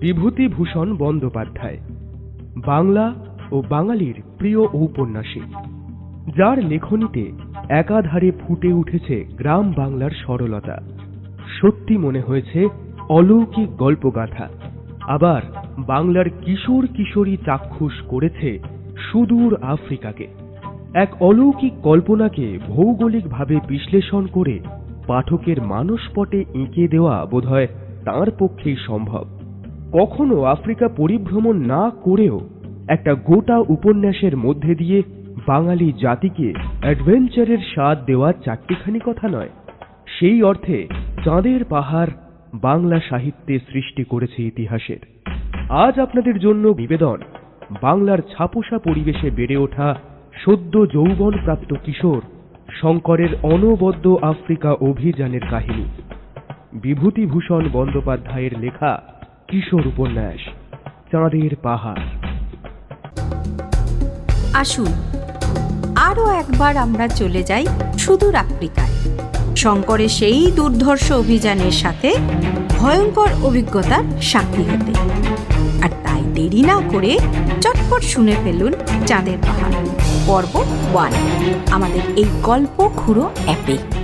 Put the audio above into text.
বিভূতিভূষণ বন্দ্যোপাধ্যায়। বাংলা ও বাঙালির প্রিয় ঔপন্যাসিক, যার লেখনীতে একাধারে ফুটে উঠেছে গ্রাম বাংলার সরলতা। সত্যি মনে হয়েছে অলৌকিক গল্পগাথা। আবার বাংলার কিশোর কিশোরী চাক্ষুষ করেছে সুদূর আফ্রিকাকে। এক অলৌকিক কল্পনাকে ভৌগোলিকভাবে বিশ্লেষণ করে পাঠকের মানসপটে এঁকে দেওয়া বোধহয় তাঁর পক্ষেই সম্ভব। কখনো আফ্রিকা পরিভ্রমণ না করেও একটা গোটা উপন্যাসের মধ্যে দিয়ে বাঙালি জাতিকে অ্যাডভেঞ্চারের স্বাদ দেওয়া চারটিখানি কথা নয়। সেই অর্থে চাঁদের পাহাড় বাংলা সাহিত্যে সৃষ্টি করেছে ইতিহাসের। আজ আপনাদের জন্য নিবেদন, বাংলার ছাপোষা পরিবেশে বেড়ে ওঠা সদ্য যৌবন প্রাপ্ত কিশোর শঙ্করের অনবদ্য আফ্রিকা অভিযানের কাহিনী। বিভূতিভূষণ বন্দ্যোপাধ্যায়ের লেখা কিশোর উপন্যাস, চাঁদের পাহাড়। আসুন, আরও একবার আমরা চলে যাই সুদূর আফ্রিকায়। শঙ্করের সেই দুর্ধর্ষ অভিযানের সাথে ভয়ঙ্কর অভিজ্ঞতার সাক্ষী হতে। আর তাই দেরি না করে চটপট শুনে ফেলুন চাঁদের পাহাড়। পর্ব ওয়ান, আমাদের এই গল্প খুঁড়ো অ্যাপে।